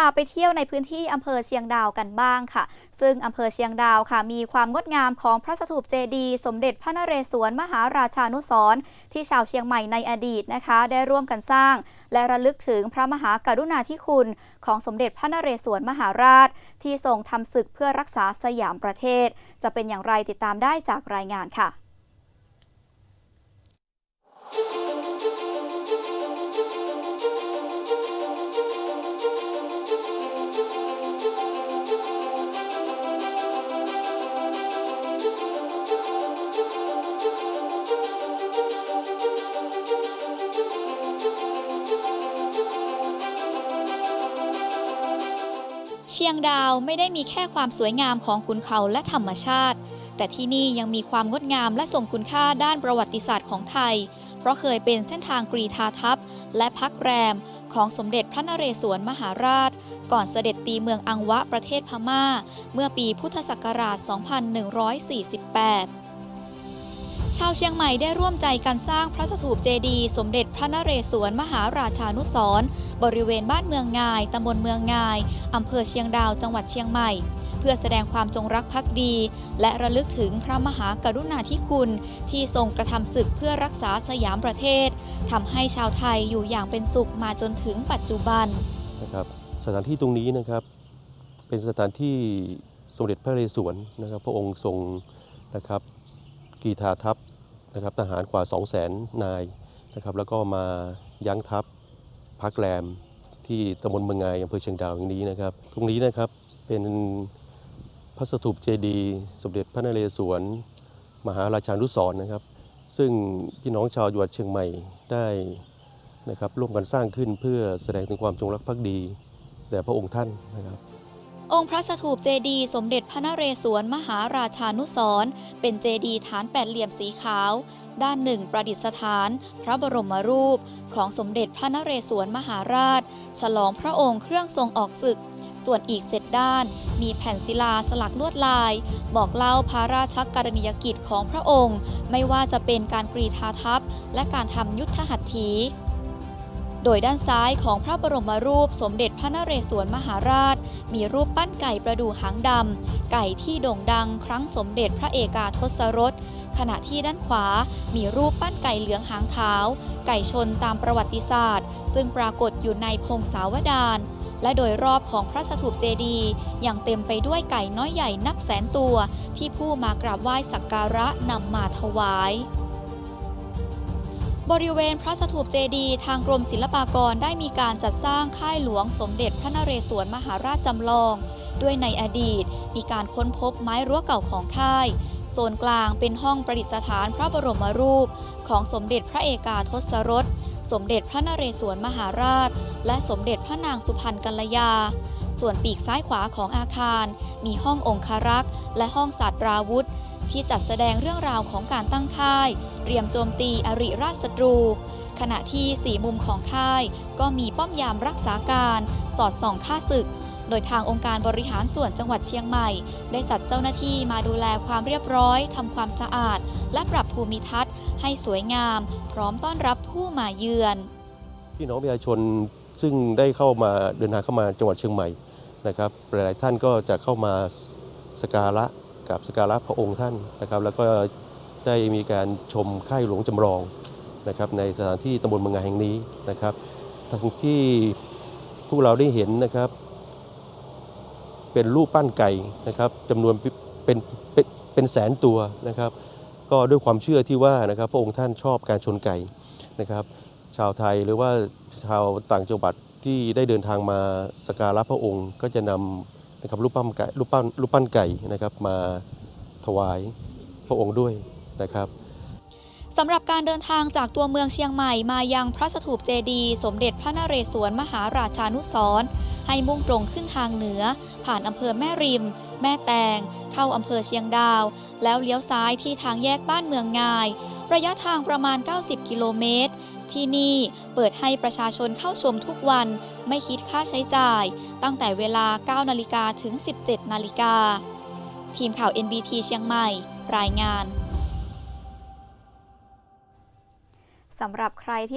าไปเที่ยวในพื้นที่อำเภอเชียงดาวกันบ้างค่ะ ซึ่งอำเภอเชียงดาวค่ะ มีความงดงามของพระสถูปเจดีย์สมเด็จพระนเรศวรมหาราชานุสร์ที่ชาวเชียงใหม่ในอดีตนะคะ ได้ร่วมกันสร้าง และระลึกถึงพระมหากรุณาธิคุณ ของสมเด็จพระนเรศวรมหาราช ที่ทรงทำศึกเพื่อรักษาสยามประเทศ จะเป็นอย่างไรติดตามได้จากรายงานค่ะ เชียงดาวไม่ได้มีแค่ความสวยงามของขุนเขาและธรรมชาติ แต่ที่นี่ยังมีความงดงามและทรงคุณค่าด้านประวัติศาสตร์ของไทย เพราะเคยเป็นเส้นทางกรีธาทัพ และพักแรม ของสมเด็จพระนเรศวรมหาราช ก่อนเสด็จตีเมืองอังวะประเทศพม่า เมื่อปีพุทธศักราช 2148 ชาวเชียงใหม่ได้ร่วมใจกันสร้างพระสถูปเจดีย์สมเด็จพระนเรศวรมหาราชานุสรณ์บริเวณบ้านเมืองงาย ตำบลเมืองงาย อำเภอเชียงดาว จังหวัดเชียงใหม่ เพื่อแสดงความจงรักภักดี และระลึกถึงพระมหากรุณาธิคุณ ที่ทรงกระทำศึกเพื่อรักษาสยามประเทศทำให้ชาวไทยอยู่อย่างเป็นสุขมาจนถึงปัจจุบันนะครับสถานที่ตรงนี้นะครับเป็นสถานที่สมเด็จพระนเรศวรนะครับ พระองค์ทรงนะครับ กีธาทัพนะครับทหารกว่า 2 0 0 0 0 0นายนะครับแล้วก็มายั้งทัพพักแรมที่ตำบลเมืองไงอำเภอเชียงดาวอย่างนี้นะครับ ตรงนี้นะครับเป็นพระสถูปเจดีย์สมเด็จพระนเรศวร มหาราชานุสรณ์นะครับ ซึ่งพี่น้องชาวจังหวัดเชียงใหม่ได้นะครับร่วมกันสร้างขึ้นเพื่อแสดงถึงความจงรักภักดีแด่พระองค์ท่านนะครับ องค์พระสถูปเจดีสมเด็จพระนเรศวรมหาราชานุสรเป็นเจดีฐานแปดเหลี่ยมสีขาว ด้านหนึ่งประดิษฐาน พระบรมรูปของสมเด็จพระนเรศวรมหาราช ฉลองพระองค์เครื่องทรงออกศึก ส่วนอีกเจ็ดด้าน มีแผ่นศิลาสลักลวดลาย บอกเล่าพระราชกรณียกิจของพระองค์ ไม่ว่าจะเป็นการกรีธาทัพและการทำยุทธหัตถี โดยด้านซ้ายของพระบรมรูปสมเด็จพระนเรศวรมหาราช มีรูปปั้นไก่ประดูหางดำ ไก่ที่โด่งดังครั้งสมเด็จพระเอกาทศรส ขณะที่ด้านขวา มีรูปปั้นไก่เหลืองหางขาว ไก่ชนตามประวัติศาสตร์ ซึ่งปรากฏอยู่ในพงศาวดารและโดยรอบของพระสถูปเจดีย์ยังเต็มไปด้วยไก่น้อยใหญ่นับแสนตัว ที่ผู้มากราบไหว้สักการะนำมาถวาย บริเวณพระสถูปเจดีย์ทางกรมศิลปากรได้มีการจัดสร้างค่ายหลวงสมเด็จพระนเรศวรมหาราชจำลอง ด้วยในอดีต มีการค้นพบไม้รั้วเก่าของค่าย โซนกลางเป็นห้องประดิษฐานพระบรมรูป ของสมเด็จพระเอกาทศรส สมเด็จพระนเรศวรมหาราช และสมเด็จพระนางสุพรรณกัลยาส่วนปีกซ้ายขวาของอาคาร มีห้ององคารักษ์ และห้องศาสตราวุธ ที่จัดแสดงเรื่องราวของการตั้งค่าย เตรียมโจมตีอริราชศัตรู ขณะที่สี่มุมของค่าย ก็มีป้อมยามรักษาการ สอดส่องค่าศึก โดยทางองค์การบริหารส่วนจังหวัดเชียงใหม่ ได้จัดเจ้าหน้าที่มาดูแลความเรียบร้อยทำความสะอาด และปรับภูมิทัศน์ ให้สวยงาม พร้อมต้อนรับผู้มาเยือน พี่น้องประชาชนซึ่งได้เข้ามาเดินทางเข้ามาจังหวัดเชียงใหม่นะครับหลายๆท่านก็จะเข้ามาสกการะ กับสการะพระองค์ท่านนะครับ แล้วก็ได้มีการชมค่ายหลวงจำลองนะครับในสถานที่ตำบลเมืองงาแห่งนี้นะครับ ทั้งที่พวกเราได้เห็นนะครับ เป็นรูปปั้นไก่นะครับจำนวนเป็นเป็นเป็นแสนตัวนะครับ ก็ด้วยความเชื่อที่ว่านะครับพระองค์ท่านชอบการชนไก่นะครับ ชาวไทยหรือว่าชาวต่างจังหวัดที่ได้เดินทางมาสกการะพระองค์ก็จะนำ นะครับรูปปั้นไก่รูปปั้นรูปปั้นไก่นะครับมาถวายพระองค์ด้วยนะครับสำหรับการเดินทางจากตัวเมืองเชียงใหม่มายังพระสถูปเจดี สมเด็จพระนเรศวรมหาราชานุสรให้มุ่งตรงขึ้นทางเหนือ ผ่านอำเภอแม่ริม แม่แตง เข้าอำเภอเชียงดาว แล้วเลี้ยวซ้ายที่ทางแยกบ้านเมืองงาย ระยะทางประมาณ 90 กิโลเมตร ที่นี่เปิดให้ประชาชนเข้าชมทุกวันไม่คิดค่าใช้จ่าย ตั้งแต่เวลา 9 นาฬิกาถึง 17 นาฬิกา ทีมข่าว NBT เชียงใหม่ รายงานสำหรับใครที่